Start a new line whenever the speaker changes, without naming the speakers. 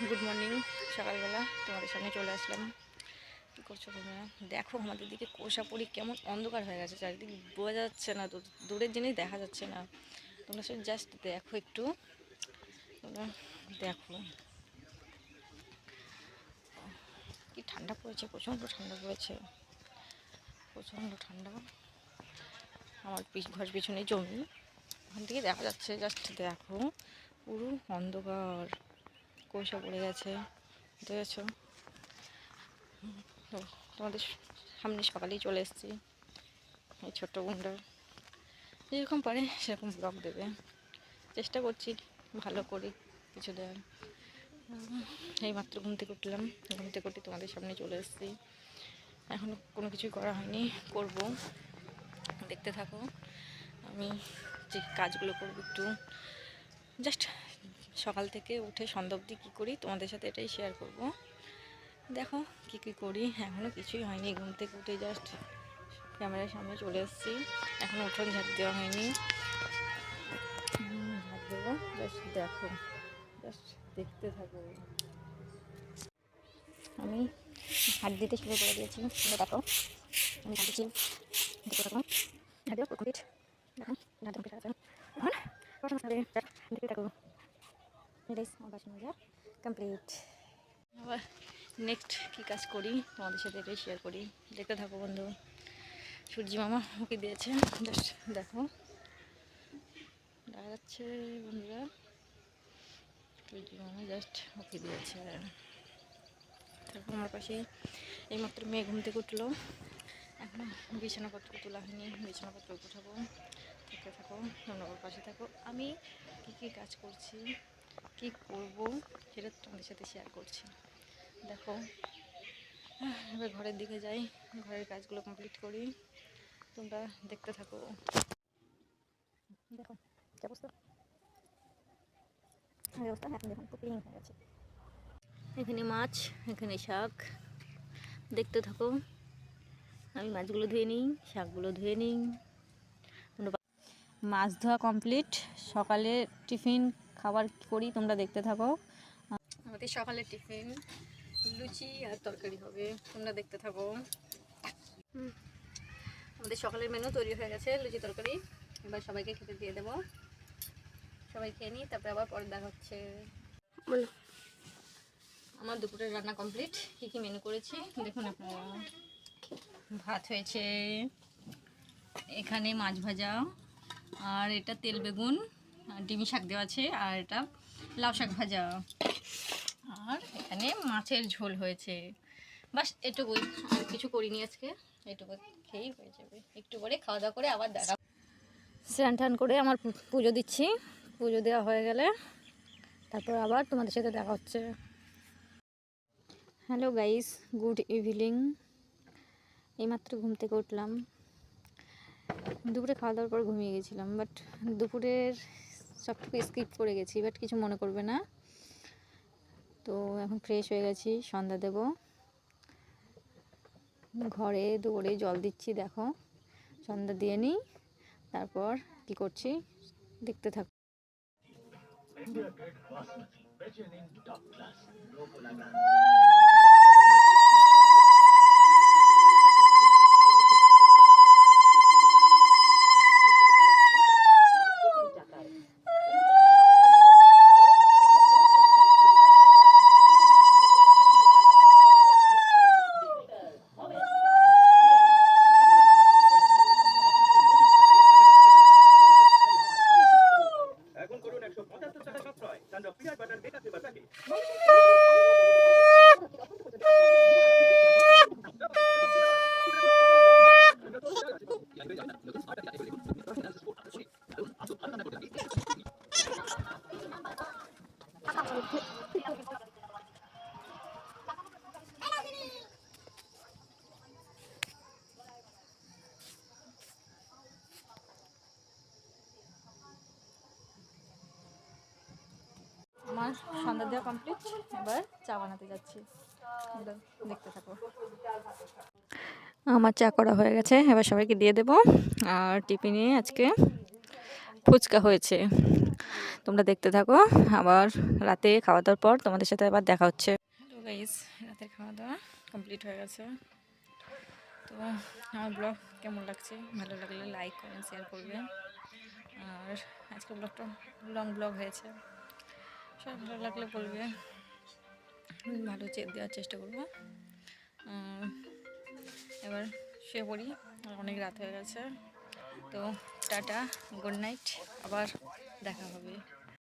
Good morning সকালবেলা। তোমাদের সামনে চলে আসলাম। কী করছ তোমরা? দেখো আমাদের দিকে কোষাপুরি কেমন অন্ধকার হয়ে গেছে। চারিদিকে বোঝা যাচ্ছে না, দূর- দূরের জিনিস দেখা যাচ্ছে না। তোমরা শুধু জাস্ট দেখো একটু। তোমরা দেখো। কি ঠান্ডা পড়েছে, প্রচণ্ড ঠান্ডা পড়েছে। প্রচণ্ড ঠান্ডা। আমার পিছ- ঘর পিছনে জমি। ওখান থেকে দেখা যাচ্ছে জাস্ট দেখো। পুরো অন্ধকার। কুয়াশা পড়ে গেছে। বুঝেছ তো তোমাদের সামনে সকালেই চলে এসেছি। এই ছোট্ট বোনটা যেরকম পারে সেরকম ব্লগ দেবে। চেষ্টা করছি ভালো করে কিছু দেওয়ার। এই মাত্র ঘুম থেকে উঠলাম। ঘুম থেকে উঠে তোমাদের সামনে চলে এসেছি। এখনও কোনো কিছুই করা হয়নি। করব। দেখতে থাকো। আমি যে কাজগুলো করব একটু। জাস্ট সকাল থেকে উঠে সন্ধ্যা অবধি কী করি, তোমাদের সাথে এটাই শেয়ার করব। দেখো কী কী করি এখনও কিছুই হয়নি, ঘুম থেকে উঠে জাস্ট ক্যামেরার সামনে চলে এসেছি। এখনও উঠোন ঝাড় দেওয়া হয়নি। ঝাড় দেবো জাস্ট দেখো জাস্ট দেখতে থাকো। আমি হাত দিতে শুরু করে দিয়েছি দেখো, আমি দেখতে থাকো। ঝাড় দেওয়া কমপ্লিট দেখো দেওয়া complete আছে এখন দেখতে থাকো। এটাই আমার বাসন কমপ্লিট আবার নেক্সট কী কাজ করি? তোমাদের সাথে এটাই শেয়ার করি। দেখতে থাকো বন্ধু। সূর্যি মামা ওকে দিয়েছে। জাস্ট দেখো। দেখা যাচ্ছে বন্ধুরা। সূর্যি মামা জাস্ট ওকে দিয়েছে। তারপর আমার পাশে এইমাত্র মেয়ে ঘুম থেকে উঠল। এখন বিছানাপত্র তোলা হয়নি। বিছানাপত্র উঠাবো থাকো। তোমরা ওর পাশে থাকো। আমি কী কী কাজ করছি? কী করব? সেটা তোমাদের সাথে শেয়ার করছি। দেখো, এবার ঘরের দিকে যাই, ঘরের কাজগুলো কমপ্লিট করি। তোমরা দেখতে থাকো। দেখো হয়ে এখানে মাছ, এখানে শাক। দেখতে থাকো। আমি মাছগুলো ধুয়ে নিই, শাকগুলো ধুয়ে নিই। মাছ ধোয়া কমপ্লিট সকালে টিফিন খাবার করি তোমরা দেখতে থাকো। আমাদের সকালে টিফিন লুচি আর তরকারি হবে তোমরা দেখতে থাকো। আমাদের সকালের মেনু তৈরি হয়ে গেছে লুচি তরকারি। এবার সবাইকে খেতে দিয়ে দেবো। সবাই খেয়ে নিই তারপরে আবার পরে দেখা হচ্ছে। আমার দুপুরের রান্না কমপ্লিট কী কী মেনু করেছি? দেখুন আপনারা। ভাত হয়েছে এখানে মাছ ভাজা আর এটা তেল বেগুন। ডিমি শাক দেওয়া আছে, আর এটা লাউ শাক ভাজা। আর এখানে মাছের ঝোল হয়েছে। বাস, এটুকুই। আর কিছু করিনি আজকে। এটুকু খেয়েই হয়ে যাবে। একটু পরে খাওয়া দাওয়া করে আবার দেখা। স্নান টান করে আমার পুজো দিচ্ছি। পুজো দেওয়া হয়ে গেলে তারপর আবার তোমাদের সাথে দেখা হচ্ছে। Hello guys, good evening. এইমাত্র ঘুম থেকে উঠলাম। দুপুরে খাওয়া দাওয়ার পর ঘুমিয়ে গেছিলাম, বাট দুপুরের সবটুকু স্কিপ করে গেছি বাট কিছু মনে করবে না। তো এখন ফ্রেশ হয়ে গেছি, সন্ধ্যা দেব। ঘরে দৌড়ে জল দিচ্ছি, দেখো। সন্ধ্যা দিয়ে নিই, তারপর কি করছি, দেখতে থাক আমার সন্ধ্যা দেওয়া কমপ্লিট এবার চা বানাতে যাচ্ছি। দেখতে থাকো। আমার চা করা হয়ে গেছে। এবার সবাইকে দিয়ে দেবো। আর টিফিনে আজকে ফুচকা হয়েছে। তোমরা দেখতে থাকো, আবার রাতে খাওয়া দাওয়ার পর তোমাদের সাথে আবার দেখা হচ্ছে। হ্যালো গাইস রাতের খাওয়া দাওয়া কমপ্লিট হয়ে গেছে। তো আমার ব্লগ কেমন লাগছে? ভালো লাগলে লাইক কমেন্ট শেয়ার করবে। আর আজকে ব্লগটা লং ব্লগ হয়েছে। সব ভালো লাগলে বলবে। ভালো চে- দেওয়ার চেষ্টা করব। এবার শুয়ে পড়ি। অনেক রাত হয়ে গেছে। তো টাটা গুড নাইট আবার দেখা হবে।